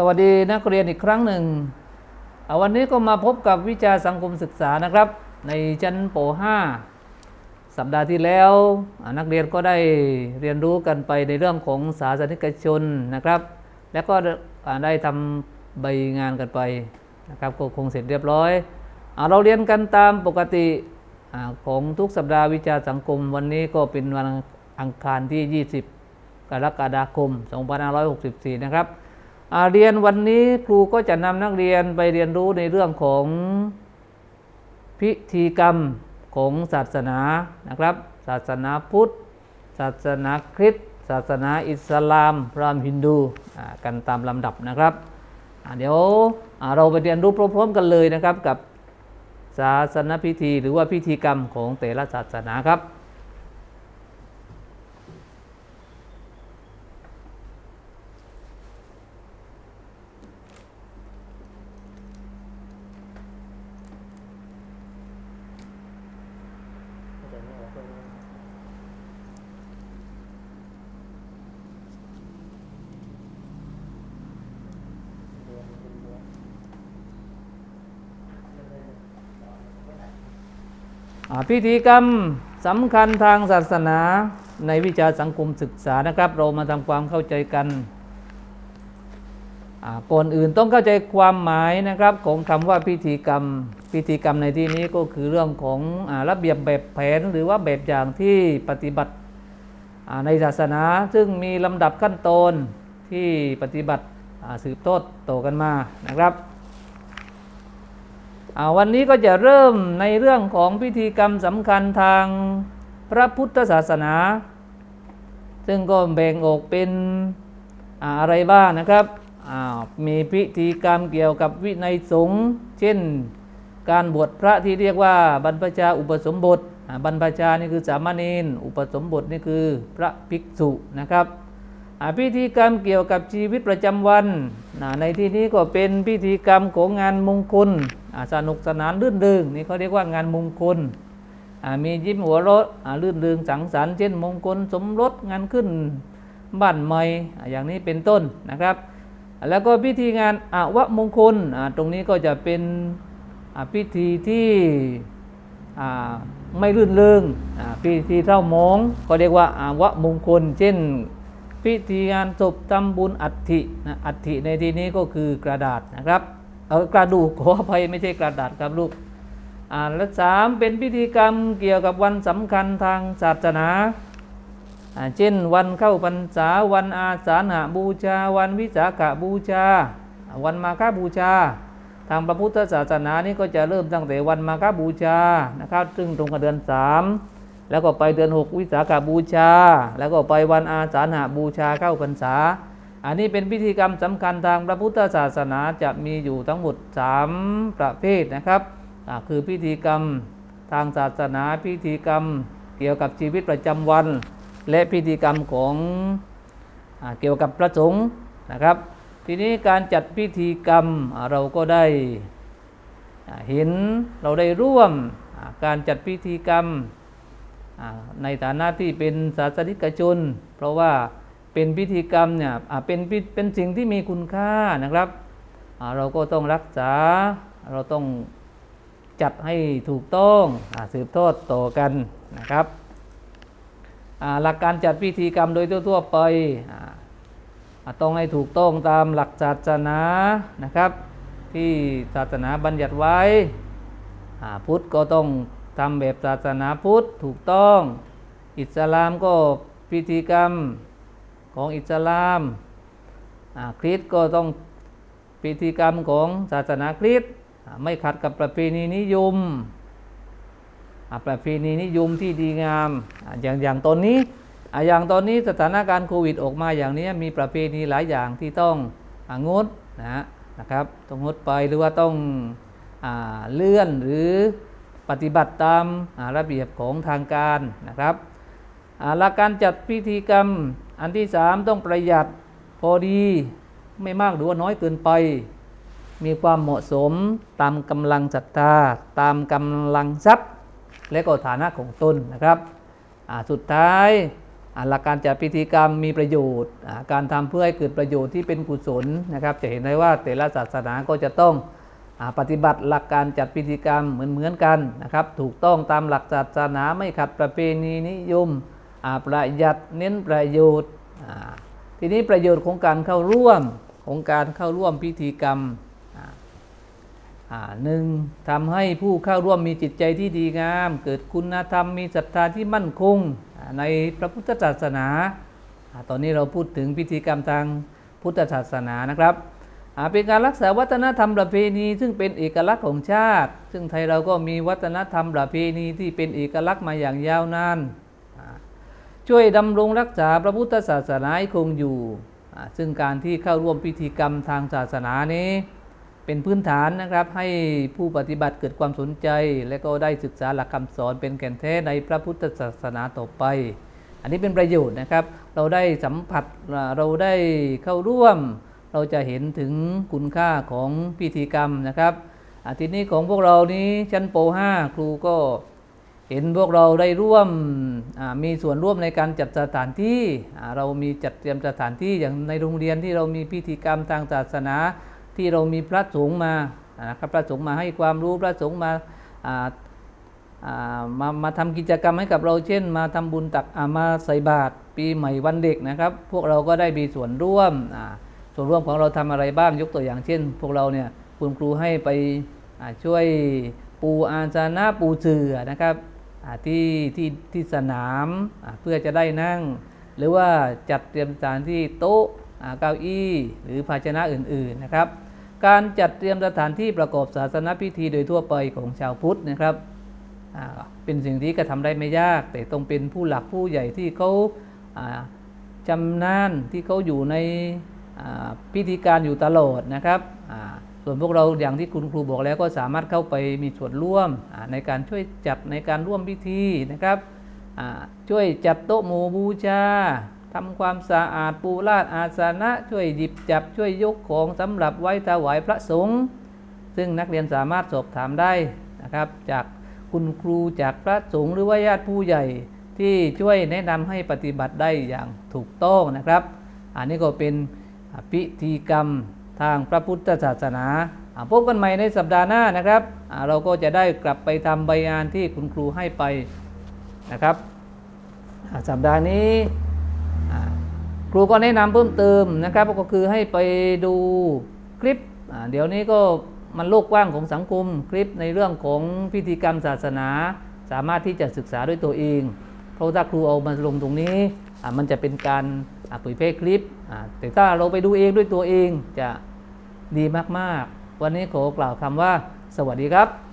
สวัสดีนักเรียนอีกครั้งหนึ่งอ่าวันนี้ก็มาพบกับวิชาสังคมศึกษานะครับ ในชั้นป .5 สัปดาห์ที่แล้ว นักเรียนก็ได้เรียนรู้กันไปในเรื่องของศาสนิกชนนะครับ แล้วก็ได้ทำใบงานกันไปนะครับก็คงเสร็จเรียบร้อยอเราเรียนกันตามปกติอของทุกสัปดาห์วิชาสังคม วันนี้ก็เป็นวันอังคารที่ 20 กรกฎาคม 2564 นะครับ เรียนวันนี้ครูก็จะนำนักเรียนไปเรียนรู้ในเรื่องของพิธีกรรมของศาสนานะครับ ศาสนาพุทธ ศาสนาคริสต์ศาสนาอิสลามพราหมณ์ฮินดูกันตามลำดับนะครับเดี๋ยวเราไปเรียนรู้พร้อมๆกันเลยนะครับกับศาสนาพิธีหรือว่าพิธีกรรมของแต่ละศาสนาครับ อ่า พิธีกรรมสำคัญทางศาสนาในวิชาสังคมศึกษานะครับ เรามาทำความเข้าใจกันก่อนอื่นต้องเข้าใจความหมายนะครับของคำว่าพิธีกรรม พิธีกรรมในที่นี้ก็คือเรื่องของอระเบียบแบบแผนหรือว่าแบบอย่างที่ปฏิบัติในศาสนา ซึ่งมีลำดับขั้นตอนที่ปฏิบัติสืบทอดต่อกันมานะครับ วันนี้ก็จะเริ่มในเรื่องของพิธีกรรมสำคัญทางพระพุทธศาสนา ซึ่งก็แบ่งออกเป็นอะไรบ้างนะครับ มีพิธีกรรมเกี่ยวกับวินัยสงฆ์เช่น การบวชพระที่เรียกว่าบรรพชาอุปสมบทบรรพชานี่คือสามเณรอุปสมบทนี่คือพระภิกษุนะครับ พิธีกรรมเกี่ยวกับชีวิตประจำวันนะในที่นี้ก็เป็นพิธีกรรมของงานมงคลสนุกสนานรื่นเริงนี่เขาเรียกว่างานมงคลมียิ้มหัวเราะอ่ารื่นเริงสังสรรค์เช่นมงคลสมรสงานขึ้นบ้านใหม่อย่างนี้เป็นต้นนะครับ แล้วก็พิธีงานอาวะมงคลตรงนี้ก็จะเป็นพิธีที่ไม่รื่นเริงพิธีเท่ามองก็เรียกว่าอาวะมงคล เช่น พิธีงานศพทำบุญอัฐินะอัฐิในที่นี้ก็คือกระดาษนะครับเออกระดูกขออภัยไม่ใช่กระดาษครับลูกอ่าและสามเป็นพิธีกรรมเกี่ยวกับวันสำคัญทางศาสนาอ่าเช่นวันเข้าพรรษาวันอาสาฬหบูชา วันวิสาขบูชา วันมาฆบูชา ทางพระพุทธศาสนานี่ก็จะเริ่มตั้งแต่วันมาฆบูชานะครับ ซึ่งตรงกับเดือนสาม แล้วก็ไปเดือน6วิสาขบูชา แล้วก็ไปวันอาสาฬหบูชาเข้าพรรษา อันนี้เป็นพิธีกรรมสำคัญทางพระพุทธศาสนาจะมีอยู่ทั้งหมด 3 ประเภทนะครับคือพิธีกรรมทางศาสนาพิธีกรรมเกี่ยวกับชีวิตประจำวัน และพิธีกรรมของอเกี่ยวกับพระสงฆ์นะครับ ทีนี้การจัดพิธีกรรมเราก็ได้เห็นเราได้ร่วมการจัดพิธีกรรม ในฐานะที่เป็นศาสนิกชน เพราะว่าเป็นพิธีกรรมเนี่ยเป็นเป็นสิ่งที่มีคุณค่านะครับเราก็ต้องรักษาเราต้องจัดให้ถูกต้องอสืบทอดต่อกันนะครับหลักการจัดพิธีกรรมโดยทั่วๆไปต้องให้ถูกต้องตามหลักศาสนานะครับ ที่ศาสนาบัญญัติไว้พุทธก็ต้อง ทำแบบศาสนาพุทธถูกต้อง อิสลามก็พิธีกรรมของอิสลามคริสต์ก็ต้องพิธีกรรมของศาสนาคริสต์ไม่ขัดกับประเพณีนิยมประเพณีนิยมที่ดีงามอย่างอย่างตอนนี้อย่างตอนนี้สถานการณ์โควิดออกมาอย่างนี้มีประเพณีหลายอย่างที่ต้องงดนะนะครับต้องงดไปหรือว่าต้องอเลื่อนหรือ ปฏิบัติตามระเบียบของทางการนะครับหลักการจัดพิธีกรรมอันที่สามต้องประหยัดพอดีไม่มากหรือว่าน้อยเกินไป มีความเหมาะสมตามกำลังศรัทธา ตามกำลังทรัพย์ และก็ฐานะของตนนะครับอ่าสุดท้ายหลักการจัดพิธีกรรมมีประโยชน์ การทำเพื่อให้เกิดประโยชน์ที่เป็นกุศลนะครับ จะเห็นได้ว่าแต่ละศาสนาก็จะต้อง ปฏิบัติหลักการจัดพิธีกรรมเหมือนเหมือนๆกันนะครับ ถูกต้องตามหลักศาสนาไม่ขัดประเพณีนิยมประหยัดเน้นประโยชน์ทีนี้ประโยชน์ของการเข้าร่วมของการเข้าร่วมพิธีกรรมหนึ่งทำให้ผู้เข้าร่วมมีจิตใจที่ดีงาม เกิดคุณธรรมมีศรัทธาที่มั่นคงในพระพุทธศาสนาอตอนนี้เราพูดถึงพิธีกรรมทางพุทธศาสนานะครับ เป็นการรักษาวัฒนธรรมประเพณี ซึ่งเป็นเอกลักษณ์ของชาติ ซึ่งไทยเราก็มีวัฒนธรรมประเพณีที่เป็นเอกลักษณ์มาอย่างยาวนานช่วยดำรงรักษาพระพุทธศาสนาให้คงอยู่ ซึ่งการที่เข้าร่วมพิธีกรรมทางศาสนานี้ เป็นพื้นฐานนะครับให้ผู้ปฏิบัติเกิดความสนใจ และก็ได้ศึกษาหลักคำสอนเป็นแก่นแท้ในพระพุทธศาสนาต่อไป อันนี้เป็นประโยชน์นะครับ เราได้สัมผัสเราได้เข้าร่วม เราจะเห็นถึงคุณค่าของพิธีกรรมนะครับ อาทีนี้ของพวกเรานี้ชั้นป .5 ครูก็เห็นพวกเราได้ร่วมมีส่วนร่วมในการจัดสถานที่เรามีจัดเตรียมสถานที่อย่างในโรงเรียนที่เรามีพิธีกรรมทางศาสนา ที่เรามีพระสงฆ์มานะครับพระสงฆ์มาให้ความรู้พระสงฆ์มามามาทำกิจกรรมให้กับเราเช่น มาทำบุญตักอามาใส่บาตรปีใหม่วันเด็กนะครับ พวกเราก็ได้มีส่วนร่วมอ ส่วนร่วมของเราทำอะไรบ้างยกตัวอย่างเช่น พวกเราเนี่ยคุณครูให้ไปช่วยปูอาสนะปูเสือนะครับที่ที่ที่สนามเพื่อจะได้นั่ง หรือว่าจัดเตรียมสถานที่โต๊ะเก้าอี้หรือภาชนะอื่นๆนะครับ การจัดเตรียมสถานที่ประกอบศาสนพิธีโดยทั่วไปของชาวพุทธนะครับเป็นสิ่งที่กระทำได้ไม่ยาก แต่ต้องเป็นผู้หลักผู้ใหญ่ที่เขาจำนานที่เขาอยู่ใน พิธีการอยู่ตลอดนะครับส่วนพวกเราอย่างที่คุณครูบอกแล้วก็สามารถเข้าไปมีส่วนร่วมในการช่วยจัดในการร่วมพิธีนะครับช่วยจัดโต๊ะหมู่บูชาทำความสะอาดปูลาดอาสนะ ช่วยหยิบจับช่วยยกของสำหรับไว้ถวายพระสงฆ์ซึ่งนักเรียนสามารถสอบถามได้นะครับ จากคุณครูจากพระสงฆ์หรือว่าญาติผู้ใหญ่ที่ช่วยแนะนำให้ปฏิบัติได้อย่างถูกต้องนะครับ อันนี้ก็เป็น พิธีกรรมทางพระพุทธศาสนาพบกันใหม่ในสัปดาห์หน้านะครับ เราก็จะได้กลับไปทำใบงานที่คุณครูให้ไปนะครับ สัปดาห์นี้ครูก็แนะนำเพิ่มเติมนะครับ ก็คือให้ไปดูคลิป เดี๋ยวนี้ก็มันโลกกว้างของสังคมคลิปในเรื่องของพิธีกรรมศาสนา สามารถที่จะศึกษาด้วยตัวเอง เพราะถ้าครูเอามาลงตรงนี้มันจะเป็นการ เผยแพร่คลิปอะแต่ถ้าเราไปดูเองด้วยตัวเองจะดีมากๆ วันนี้ขอกล่าวคำว่า สวัสดีครับ